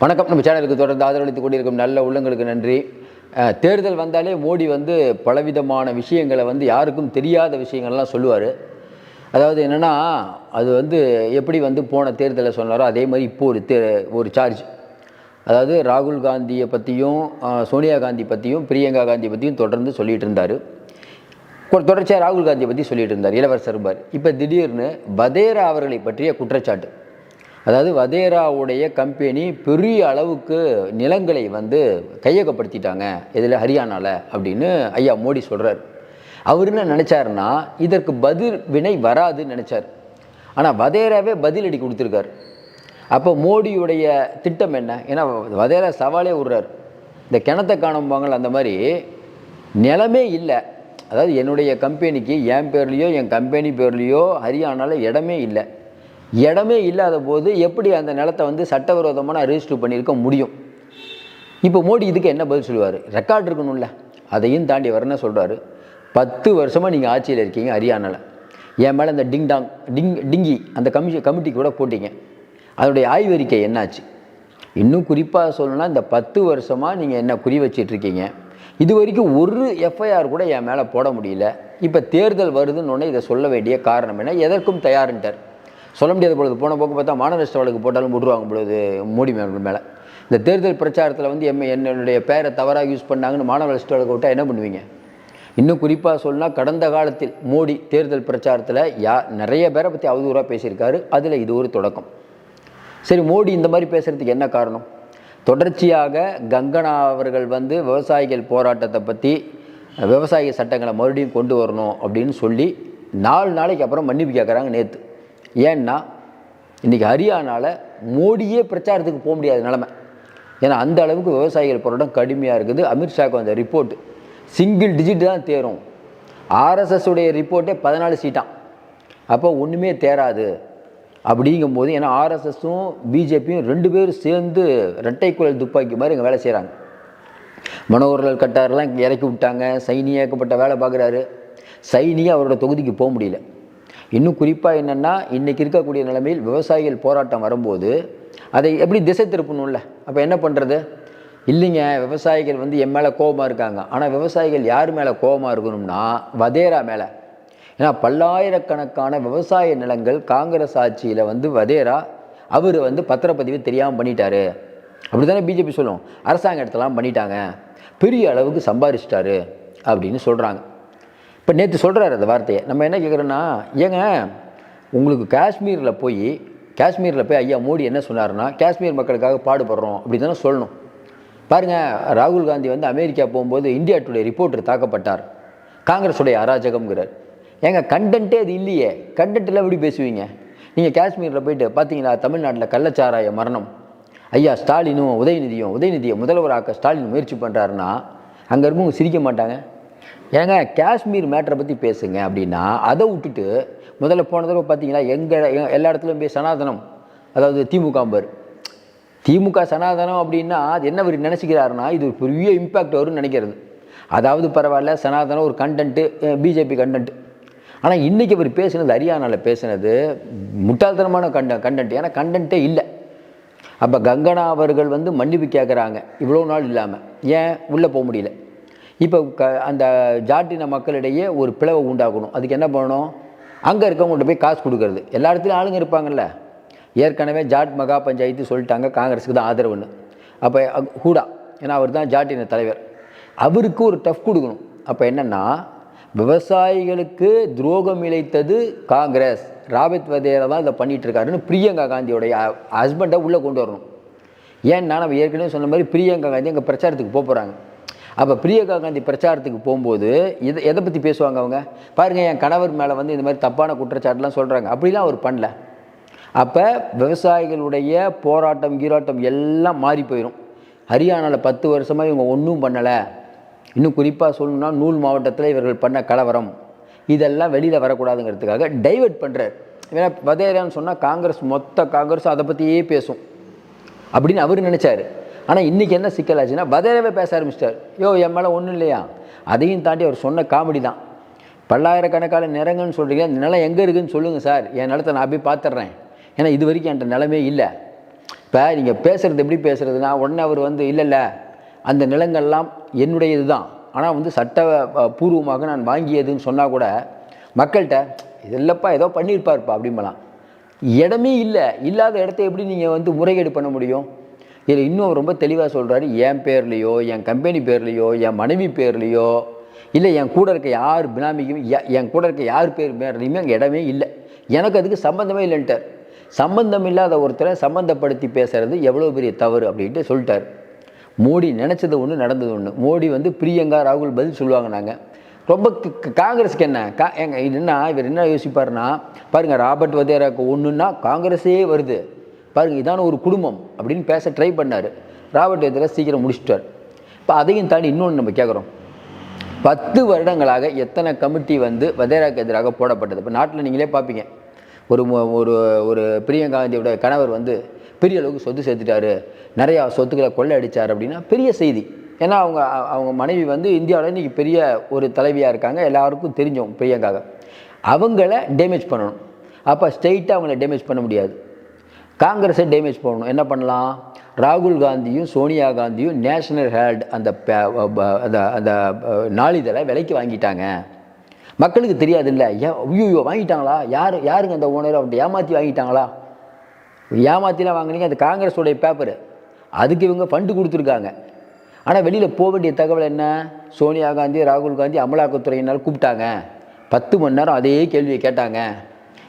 வணக்கம். நம்ம சேனலுக்கு தொடர்ந்து ஆதரவளித்துக் கொண்டிருக்கும் நல்ல உள்ளங்களுக்கு நன்றி. தேர்தல் வந்தாலே மோடி வந்து பலவிதமான விஷயங்களை வந்து யாருக்கும் தெரியாத விஷயங்கள்லாம் சொல்லுவார். அதாவது என்னென்னா அது வந்து எப்படி வந்து போன தேர்தலில் சொன்னாரோ அதே மாதிரி இப்போ ஒரு தே ஒரு சார்ஜ் அதாவது ராகுல் காந்தியை பற்றியும் சோனியா காந்தி பற்றியும் பிரியங்கா காந்தி பற்றியும் தொடர்ந்து சொல்லிகிட்டு இருந்தார். தொடர்ச்சியாக ராகுல் காந்தியை பற்றி சொல்லிகிட்டு இருந்தார். இளவரசர் பார் இப்போ திடீர்னு பதேரா அவர்களை பற்றிய குற்றச்சாட்டு. அதாவது வதேராவுடைய கம்பெனி பெரிய அளவுக்கு நிலங்களை வந்து கையகப்படுத்திட்டாங்க. இதில் ஹரியானாவில் அப்படின்னு ஐயா மோடி சொல்கிறார் அவர் என்ன நினச்சாருன்னா இதற்கு பதில் வினை வராதுன்னு நினச்சார். ஆனால் வதேராவே பதிலடி கொடுத்துருக்காரு. அப்போ மோடியுடைய திட்டம் என்ன? ஏன்னா வதேரா சவாலே விடுறார். இந்த கிணத்தை காணும்பாங்கள அந்த மாதிரி நிலமே இல்லை. அதாவது என்னுடைய கம்பெனிக்கு என் பேர்லேயோ என் கம்பெனி பேர்லேயோ ஹரியானாவில் இடமே இல்லை. இடமே இல்லாத போது எப்படி அந்த நிலத்தை வந்து சட்டவிரோதமாக நான் ரிஜிஸ்டர் பண்ணியிருக்க முடியும்? இப்போ மோடி இதுக்கு என்ன பதில் சொல்லுவார்? ரெக்கார்ட் இருக்கணும்ல. அதையும் தாண்டி வரேன்னு சொல்கிறாரு பத்து வருஷமாக நீங்கள் ஆட்சியில் இருக்கீங்க ஹரியானாவில் என் மேலே இந்த டிங் டாங் டிங் டிங்கி அந்த கமிஷ கமிட்டி கூட போட்டிங்க. அதனுடைய ஆய்வறிக்கை என்னாச்சு? இன்னும் குறிப்பாக சொல்லணும்னா இந்த பத்து வருஷமாக நீங்கள் என்ன குறி வச்சிட்ருக்கீங்க இது வரைக்கும் ஒரு எஃப்ஐஆர் கூட என் மேலே போட முடியல. இப்போ தேர்தல் வருதுன்னு இதை சொல்ல வேண்டிய காரணம் என்ன? எதற்கும் தயாரின்ட்டார். சொல்ல முடியாத பொழுது போன போக்கு பார்த்தா மானநஷ்ட வழக்கு போட்டாலும் போட்டுருவாங்க பொழுது மோடி மேல் மேலே. இந்த தேர்தல் பிரச்சாரத்தில் வந்து எம் என்னுடைய பேரை தவறாக யூஸ் பண்ணாங்கன்னு மானநஷ்ட வழக்கு விட்டால் என்ன பண்ணுவீங்க? இன்னும் குறிப்பாக சொன்னால் கடந்த காலத்தில் மோடி தேர்தல் பிரச்சாரத்தில் யா நிறைய பேரை பற்றி அவதூறாக பேசியிருக்காரு. அதில் இது ஒரு தொடக்கம். சரி மோடி இந்த மாதிரி பேசுகிறதுக்கு என்ன காரணம்? தொடர்ச்சியாக கங்கனா அவர்கள் வந்து விவசாயிகள் போராட்டத்தை பற்றி விவசாய சட்டங்களை மறுபடியும் கொண்டு வரணும் அப்படின்னு சொல்லி நாலு நாளைக்கு அப்புறம் மன்னிப்பு கேட்குறாங்க நேற்று ஏன்னா இன்றைக்கி ஹரியானாவில் மோடியே பிரச்சாரத்துக்கு போக முடியாத நிலமை. ஏன்னா அந்த அளவுக்கு விவசாயிகள் போராட்டம் கடுமையாக இருக்குது. அமித்ஷாக்கு அந்த ரிப்போர்ட் சிங்கிள் டிஜிட் தான் தேரும். ஆர்எஸ்எஸ் உடைய ரிப்போர்ட்டே பதினாலு சீட்டான் அப்போ ஒன்றுமே தேராது. அப்படிங்கும்போது ஏன்னா ஆர்எஸ்எஸும் பிஜேபியும் ரெண்டு பேரும் சேர்ந்து ரெட்டை குழல் துப்பாக்கி மாதிரி இங்கே வேலை செய்கிறாங்க மனோகர்லால் கட்டாரெல்லாம் இறக்கி விட்டாங்க. சைனி ஏக்கப்பட்ட வேலை பார்க்குறாரு. சைனி அவரோட தொகுதிக்கு போக முடியல. இன்னும் குறிப்பாக என்னென்னா இன்றைக்கி இருக்கக்கூடிய நிலைமையில் விவசாயிகள் போராட்டம் வரும்போது அதை எப்படி திசை திருப்பணும்ல? அப்போ என்ன பண்ணுறது இல்லைங்க விவசாயிகள் வந்து என் மேலே கோபமாக இருக்காங்க. ஆனால் விவசாயிகள் யார் மேலே கோபமாக இருக்கணும்னா வதேரா மேலே. ஏன்னா பல்லாயிரக்கணக்கான விவசாய நிலங்கள் காங்கிரஸ் ஆட்சியில் வந்து வதேரா அவர் வந்து பத்திரப்பதிவு தெரியாமல் பண்ணிட்டாரு. அப்படி தானே பிஜேபி சொல்லும்? அரசாங்க இடத்தெல்லாம் பண்ணிட்டாங்க. பெரிய அளவுக்கு சம்பாரிச்சிட்டாரு. அப்படின்னு சொல்கிறாங்க இப்போ நேற்று சொல்கிறாரு அந்த வார்த்தையை. நம்ம என்ன கேட்குறோன்னா ஏங்க உங்களுக்கு காஷ்மீரில் போய் காஷ்மீரில் போய் ஐயா மோடி என்ன சொன்னாருன்னா காஷ்மீர் மக்களுக்காக பாடுபடுறோம் அப்படி தானே சொல்லணும். பாருங்கள் ராகுல் காந்தி வந்து அமெரிக்கா போகும்போது இந்தியா டுடே ரிப்போர்ட்டர் தாக்கப்பட்டார். காங்கிரஸுடைய அராஜகம்ங்கிறார். ஏங்க கண்டென்ட்டே அது இல்லையே. கண்டென்ட்டில் எப்படி பேசுவீங்க? நீங்கள் காஷ்மீரில் போயிட்டு பார்த்தீங்களா தமிழ்நாட்டில் கள்ளச்சாராய மரணம். ஐயா ஸ்டாலினும் உதயநிதியும் உதயநிதியை முதல்வராக்க ஸ்டாலின் முயற்சி பண்ணுறாருன்னா அங்கே இருக்கவங்க சிரிக்க மாட்டாங்க. ஏங்க காஷ்மீர் மேட்டரை பற்றி பேசுங்க அப்படின்னா அதை விட்டுட்டு முதல்ல போன தடவை பார்த்தீங்கன்னா எங்கள் எல்லா இடத்துலையும் போய் சனாதனம் அதாவது திமுக அம்பர். திமுக சனாதனம் அப்படின்னா அது என்ன இவர் நினச்சிக்கிறாருன்னா இது ஒரு பெரிய இம்பேக்ட் வரும்னு நினைக்கிறது. அதாவது பரவாயில்ல சனாதனம் ஒரு கண்டென்ட்டு பிஜேபி கண்டென்ட் ஆனால் இன்றைக்கி அவர் பேசுனது ஹரியானாவில் பேசுனது முட்டாள்தனமான கண்ட கண்டென்ட் ஏன்னா கண்டென்ட்டே இல்லை. அப்போ கங்கனா அவர்கள் வந்து மன்னிப்பு கேட்குறாங்க இவ்வளோ நாள் இல்லாமல் ஏன்? உள்ளே போக முடியல. இப்போ க அந்த ஜாட்டின மக்களிடையே ஒரு பிளவை உண்டாக்கணும். அதுக்கு என்ன பண்ணணும்? அங்கே இருக்கவங்கள்ட்ட போய் காசு கொடுக்கறது. எல்லா இடத்துலையும் ஆளுங்க இருப்பாங்கல்ல. ஏற்கனவே ஜாட் மகா பஞ்சாயத்து சொல்லிட்டாங்க. காங்கிரஸுக்கு தான் ஆதரவுன்னு. அப்போ அ- ஹூடா ஏன்னா அவர் தான் ஜாட்டின தலைவர். அவருக்கு ஒரு டஃப் கொடுக்கணும். அப்போ என்னென்னா விவசாயிகளுக்கு துரோகம் இழைத்தது காங்கிரஸ். ராபித் வதேரா தான் இதை பண்ணிகிட்டு இருக்காருன்னு பிரியங்கா காந்தியோடைய ஹஸ்பண்டை உள்ளே கொண்டு வரணும். ஏன்னா நம்ம ஏற்கனவே சொன்ன மாதிரி பிரியங்கா காந்தி அங்கே பிரச்சாரத்துக்கு போக போகிறாங்க அப்போ பிரியங்கா காந்தி பிரச்சாரத்துக்கு போகும்போது எதை எதை பற்றி பேசுவாங்க அவங்க? பாருங்கள் என் கணவர் மேலே வந்து இந்த மாதிரி தப்பான குற்றச்சாட்டுலாம் சொல்கிறாங்க அப்படிலாம் அவர் பண்ணல. அப்போ விவசாயிகளுடைய போராட்டம் கீராட்டம் எல்லாம் மாறி போயிடும் ஹரியானாவில் பத்து வருஷமாக இவங்க ஒன்றும் பண்ணலை. இன்னும் குறிப்பாக சொல்லணும்னா நூல் மாவட்டத்தில் இவர்கள் பண்ண கலவரம். இதெல்லாம் வெளியில் வரக்கூடாதுங்கிறதுக்காக டைவர்ட் பண்ணுறார் ஏன்னா வதேரான்னு சொன்னால் காங்கிரஸ் மொத்த காங்கிரஸும் அதை பற்றியே பேசும். அப்படின்னு அவர் நினச்சாரு. ஆனால் இன்றைக்கி என்ன சிக்கலாச்சுன்னா பதிலவே பேச ஆரம்பிச்சிட்டார். யோ என் மேலே ஒன்றும் இல்லையா? அதையும் தாண்டி அவர் சொன்ன காமெடி தான். பல்லாயிரக்கணக்கான நிறங்கன்னு சொல்கிறீங்க அந்த நிலம் எங்கே இருக்குதுன்னு சொல்லுங்கள் சார். என் நிலத்தை நான் போய் பார்த்துட்றேன். ஏன்னா இது வரைக்கும் என்கிட்ட நிலமே இல்லை. இப்போ நீங்கள் பேசுகிறது எப்படி பேசுகிறதுனா உடனே அவர் வந்து இல்லை இல்லை. அந்த நிலங்கள்லாம் என்னுடையது தான். ஆனால் வந்து சட்ட பூர்வமாக நான் வாங்கியதுன்னு சொன்னால் கூட மக்கள்கிட்ட இதெல்லப்பா ஏதோ பண்ணியிருப்பாருப்பா அப்படிம்பலாம் இடமே இல்லை. இல்லாத இடத்த எப்படி நீங்கள் வந்து முறைகேடு பண்ண முடியும்? இதில் இன்னும் ரொம்ப தெளிவாக சொல்கிறாரு என் பேர்லேயோ என் கம்பெனி பேர்லேயோ என் மனைவி பேர்லேயோ இல்லை என் கூட இருக்க யார் பினாமிக்கும் என் கூட இருக்க யார் பேர் பேர்லையுமே அங்கே இடமே இல்லை. எனக்கு அதுக்கு சம்மந்தமே இல்லைன்ட்டார். சம்பந்தம் இல்லாத ஒருத்தரை சம்மந்தப்படுத்தி பேசுகிறது எவ்வளோ பெரிய தவறு? அப்படின்ட்டு சொல்லிட்டார். மோடி நினச்சது ஒன்று நடந்தது ஒன்று மோடி வந்து பிரியங்கா ராகுல் பதில் சொல்லுவாங்க நாங்கள் ரொம்ப க- காங்கிரஸுக்கு என்ன? கா எங்க என்ன இவர் என்ன யோசிப்பாருன்னா பாருங்கள் ராபர்ட் வதேராக்கு ஒன்றுன்னா காங்கிரஸே வருது. பாருங்கள் இதான ஒரு குடும்பம் அப்படின்னு பேச ட்ரை பண்ணார். ராபர்ட் வதேரா சீக்கிரம் முடிச்சிட்டார். இப்போ அதையும் தாண்டி இன்னொன்று நம்ம கேட்குறோம் பத்து வருடங்களாக எத்தனை கமிட்டி வந்து வதேராக்கு எதிராக போடப்பட்டது? இப்போ நாட்டில் நீங்களே பார்ப்பீங்க ஒரு ஒரு ஒரு பிரியங்கா காந்தியோட கணவர் வந்து பெரிய அளவுக்கு சொத்து சேர்த்துட்டாரு. நிறையா சொத்துக்களை கொள்ளை அடிச்சார் அப்படின்னா பெரிய செய்தி. ஏன்னா அவங்க அவங்க மனைவி வந்து இந்தியாவில் இன்றைக்கி பெரிய ஒரு தலைவியாக இருக்காங்க. எல்லாருக்கும் தெரிஞ்சோம் பிரியங்காக அவங்கள டேமேஜ் பண்ணணும். அப்போ ஸ்ட்ரெயிட்டாக அவங்கள டேமேஜ் பண்ண முடியாது. காங்கிரஸை டேமேஜ் பண்ணணும். என்ன பண்ணலாம்? ராகுல் காந்தியும் சோனியா காந்தியும் நேஷனல் ஹேல்ட் அந்த ப- அந்த அந்த நாளிதழை விலைக்கு வாங்கிட்டாங்க. மக்களுக்கு தெரியாது இல்லை ஏன் ஐயோ வாங்கிட்டாங்களா? யார் யாருங்க அந்த ஓனர் அவர்கிட்ட ஏமாற்றி வாங்கிட்டாங்களா? ஏமாற்றிலாம் வாங்கினீங்க அது காங்கிரஸோடைய பேப்பரு அதுக்கு இவங்க ஃபண்டு கொடுத்துருக்காங்க. ஆனால் வெளியில் போக வேண்டிய தகவல் என்ன? சோனியா காந்தி ராகுல் காந்தி அமலாக்கத்துறையினால் கூப்பிட்டாங்க. பத்து மணி நேரம் அதே கேள்வியை கேட்டாங்க.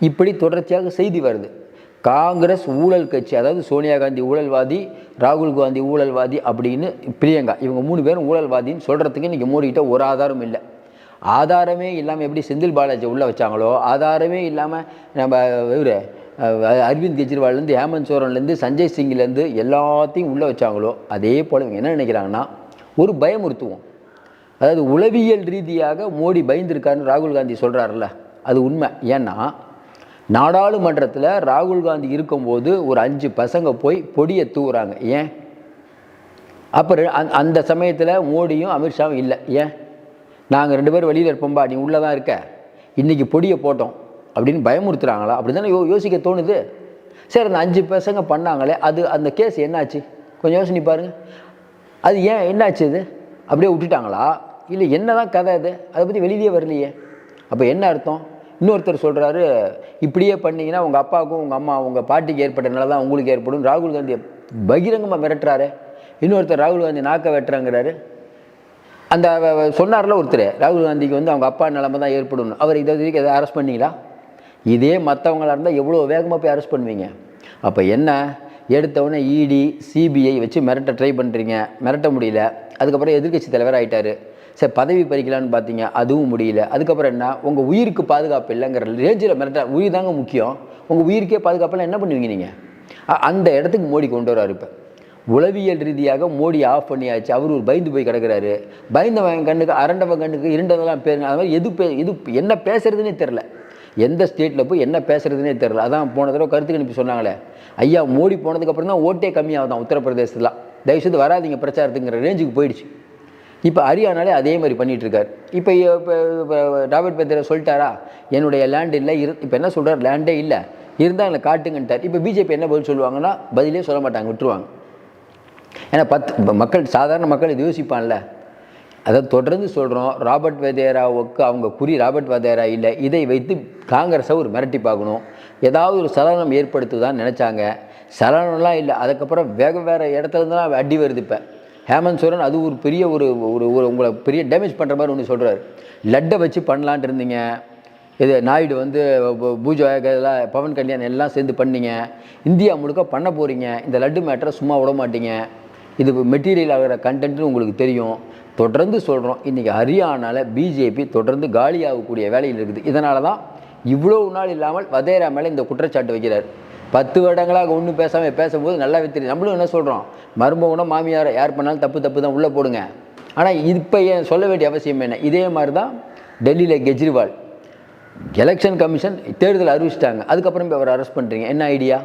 இப்படி தொடர்ச்சியாக செய்தி வருது. காங்கிரஸ் ஊழல் கட்சி அதாவது சோனியா காந்தி ஊழல்வாதி ராகுல் காந்தி ஊழல்வாதி அப்படின்னு பிரியங்கா இவங்க மூணு பேரும் ஊழல்வாதின்னு சொல்கிறதுக்கு இன்றைக்கி மோடிக்கிட்ட ஒரு ஆதாரம் இல்லை. ஆதாரமே இல்லாமல் எப்படி செந்தில் பாலாஜி உள்ளே வச்சாங்களோ ஆதாரமே இல்லாமல் நம்ம இவர் அரவிந்த் கெஜ்ரிவால்லேருந்து ஹேமந்த் சோரன்லேருந்து சஞ்சய் சிங்லேருந்து எல்லாத்தையும் உள்ளே வச்சாங்களோ அதே போல் இவங்க என்ன நினைக்கிறாங்கன்னா ஒரு பயமுறுத்துவோம். அதாவது உளவியல் ரீதியாக மோடி பயந்துருக்காருன்னு ராகுல் காந்தி சொல்கிறாருல்ல அது உண்மை. ஏன்னா நாடாளுமன்றத்தில் ராகுல் காந்தி இருக்கும்போது ஒரு அஞ்சு பசங்க போய் பொடியை தூவுறாங்க. ஏன்? அப்புறம் அந் அந்த சமயத்தில் மோடியும் அமித்ஷாவும் இல்லை. ஏன்? நாங்கள் ரெண்டு பேரும் வெளியில் இருப்போம்பா நீ உள்ளே தான் இருக்க. இன்றைக்கி பொடியை போட்டோம் அப்படின்னு பயமுறுத்துகிறாங்களா அப்படி தானே யோ யோசிக்க தோணுது. சரி அந்த அஞ்சு பசங்க பண்ணாங்களே அது அந்த கேஸ் என்னாச்சு? கொஞ்சம் யோசனை பாருங்கள் அது ஏன் என்னாச்சு இது? அப்படியே விட்டுட்டாங்களா? இல்லை என்ன தான் கதை அது அதை பற்றி வெளியே வரலையே. அப்போ என்ன அர்த்தம்? இன்னொருத்தர் சொல்கிறாரு இப்படியே பண்ணிங்கன்னா உங்கள் அப்பாவுக்கும் உங்கள் அம்மா உங்கள் பாட்டிக்கு ஏற்பட்ட நிலை தான் உங்களுக்கு ஏற்படும். ராகுல் காந்தியை பகிரங்கமாக மிரட்டுறாரு. இன்னொருத்தர் ராகுல் காந்தி நாக்க வெட்டுறாங்கிறாரு. அந்த சொன்னார்ல ஒருத்தர் ராகுல் காந்திக்கு வந்து அவங்க அப்பா நிலைமை தான் ஏற்படும் அவர் இதை வரைக்கும் எதாவது அரெஸ்ட் பண்ணிங்களா? இதே மற்றவங்களாக இருந்தால் எவ்வளோ வேகமாக போய் அரெஸ்ட் பண்ணுவீங்க? அப்போ என்ன? எடுத்தவொடனே இடி சிபிஐ வச்சு மிரட்ட ட்ரை பண்ணுறீங்க மிரட்ட முடியல. அதுக்கப்புறம் எதிர்க்கட்சி தலைவர் ஆகிட்டார் சரி பதவி பறிக்கலான்னு பார்த்தீங்க அதுவும் முடியல. அதுக்கப்புறம் என்ன? உங்கள் உயிருக்கு பாதுகாப்பு இல்லைங்கிற ரேஞ்சில் மிரட்டா உயிர் தாங்க முக்கியம். உங்கள் உயிருக்கே பாதுகாப்பெல்லாம் என்ன பண்ணுவீங்க நீங்கள் அந்த இடத்துக்கு மோடி கொண்டு வராரு இப்போ. உளவியல் ரீதியாக மோடி ஆஃப் பண்ணியாச்சு. அவர் ஒரு பயந்து போய் கிடக்குறாரு. பயந்தவன் கண்ணுக்கு அரண்டவன் கண்ணுக்கு இரண்டவெல்லாம் பேருங்க அது மாதிரி எது பே எது என்ன பேசுறதுனே தெரில எந்த ஸ்டேட்டில் போய் என்ன பேசுறதுனே தெரில அதான் போன தடவை கருத்து கணிப்பு சொன்னாங்களே. ஐயா மோடி போனதுக்கப்புறம் தான் ஓட்டே கம்மியாகுதான் உத்தரப்பிரதேசத்தில். தயவுசெய்து வராதீங்க பிரச்சாரத்துங்கிற ரேஞ்சுக்கு போயிடுச்சு. இப்போ ஹரியானாலே அதே மாதிரி பண்ணிகிட்ருக்கார் இப்போ இப்போ ராபர்ட் பேத்திர சொல்லிட்டாரா? என்னுடைய லேண்ட் இல்லை இரு இப்போ என்ன சொல்கிறார் லேண்டே இல்லை. இருந்தால் எங்களை காட்டுங்கன்ட்டார். இப்போ பிஜேபி என்ன பதில் சொல்லுவாங்கன்னா பதிலே சொல்ல மாட்டாங்க விட்டுருவாங்க. ஏன்னா பத்து மக்கள் சாதாரண மக்கள் இது யோசிப்பான்ல. அதை தொடர்ந்து சொல்கிறோம் ராபர்ட் வதேராவுக்கு அவங்க குறி ராபர்ட் வதேரா இல்லை. இதை வைத்து காங்கிரஸை ஒரு மிரட்டி பார்க்கணும். ஏதாவது ஒரு சலனம் ஏற்படுத்துதான்னு நினச்சாங்க. சலனம்லாம் இல்லை. அதுக்கப்புறம் வேக வேறு இடத்துல இருந்தாலும் அடி வருது இப்போ. ஹேமந்த் சோரன் அது ஒரு பெரிய ஒரு ஒரு ஒரு உங்களை பெரிய டேமேஜ் பண்ணுற மாதிரி ஒன்று சொல்கிறார் லட்டை வச்சு பண்ணலான்ட்டு இருந்தீங்க. இது நாயுடு வந்து பூ- பூஜா இதெல்லாம் பவன் கல்யாண் எல்லாம் சேர்ந்து பண்ணீங்க. இந்தியா முழுக்க பண்ண போகிறீங்க இந்த லட்டு மேட்டரை சும்மா விட மாட்டீங்க. இது மெட்டீரியல் ஆகிற கண்டென்ட்னு உங்களுக்கு தெரியும். தொடர்ந்து சொல்கிறோம் இன்றைக்கி ஹரியானாவில் பிஜேபி தொடர்ந்து காலியாகக்கூடிய வேலையில் இருக்குது. இதனால தான் இவ்வளோ நாள் இல்லாமல் வதேரா மேலே இந்த குற்றச்சாட்டு வைக்கிறார். பத்து வருடங்களாக ஒன்றும் பேசாமல் பேசும்போது நல்லாவே தெரியும் நம்மளும் என்ன சொல்கிறோம் மருமகனும் மாமியார் யார் பண்ணாலும் தப்பு தப்பு தான் உள்ளே போடுங்க. ஆனால் இப்போ ஏன் சொல்ல வேண்டிய அவசியம் என்ன? இதே மாதிரி தான் டெல்லியில் கெஜ்ரிவால். எலெக்ஷன் கமிஷன் தேர்தல் அறிவிச்சிட்டாங்க. அதுக்கப்புறம் போய் அவர் அரெஸ்ட் பண்ணுறீங்க என்ன ஐடியா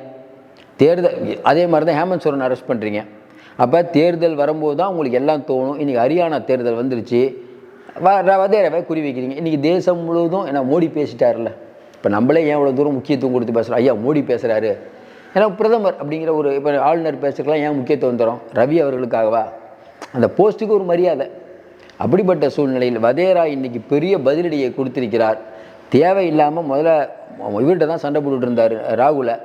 தேர்தல் அதே மாதிரி தான் ஹேமந்த் சோரன் அரெஸ்ட் பண்ணுறீங்க அப்போ தேர்தல் வரும்போது தான் உங்களுக்கு எல்லாம் தோணும். இன்றைக்கி ஹரியானா தேர்தல் வந்துருச்சு. வ வதேரவை குறி வைக்கிறீங்க. இன்றைக்கி தேசம் முழுவதும் ஏன்னா மோடி பேசிட்டார்ல இப்போ நம்மளே ஏன் இவ்வளோ தூரம் முக்கியத்துவம் கொடுத்து பேசுகிறோம் ஐயா மோடி பேசுகிறாரு ஏன்னா பிரதமர் அப்படிங்கிற ஒரு இப்போ ஆளுநர் பேசுறதுக்கெலாம் ஏன் முக்கியத்துவம் தரும்? ரவி அவர்களுக்காகவா? அந்த போஸ்ட்டுக்கு ஒரு மரியாதை. அப்படிப்பட்ட சூழ்நிலையில் வதேரா இன்றைக்கி பெரிய பதிலடியை கொடுத்திருக்கிறார். தேவையில்லாமல் முதல்ல இவர்கிட்ட தான் சண்டை போட்டுட்டு இருந்தார் ராகுலை.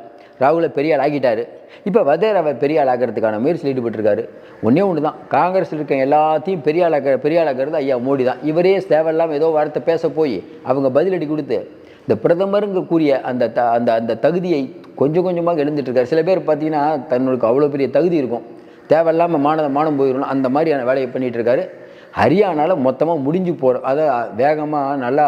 ராகுலை பெரிய ஆள் ஆக்கிட்டாரு. இப்போ வதேராவை பெரிய ஆள் ஆக்கிறதுக்கான முயற்சியில் ஈடுபட்டிருக்காரு. ஒன்றே ஒன்று தான். காங்கிரஸில் இருக்க எல்லாத்தையும் பெரிய ஆளாக்க பெரிய ஆளாக்கிறது ஐயா மோடி தான். இவரே தேவையில்லாமல் ஏதோ வார்த்தை பேச போய் அவங்க பதிலடி கொடுத்து இந்த பிரதமருங்க கூறிய அந்த த அந்த அந்த தகுதியை கொஞ்சம் கொஞ்சமாக எழுந்துட்டுருக்காரு. சில பேர் பார்த்தீங்கன்னா தன்னுக்கு அவ்வளோ பெரிய தகுதி இருக்கும். தேவையில்லாமல் மானம் மானம் போயிடணும் அந்த மாதிரியான வேலையை பண்ணிகிட்ருக்காரு இருக்காரு ஹரியானாவில் மொத்தமாக முடிஞ்சு போகிற அதை வேகமாக நல்லா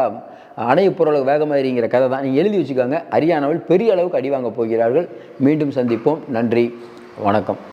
அணைய பொருளுக்கு வேகமாக எறிங்கிற கதை தான் நீங்கள் எழுதி வச்சுக்கோங்க. ஹரியானாவில் பெரிய அளவுக்கு அடி வாங்க போகிறார்கள். மீண்டும் சந்திப்போம். நன்றி. வணக்கம்.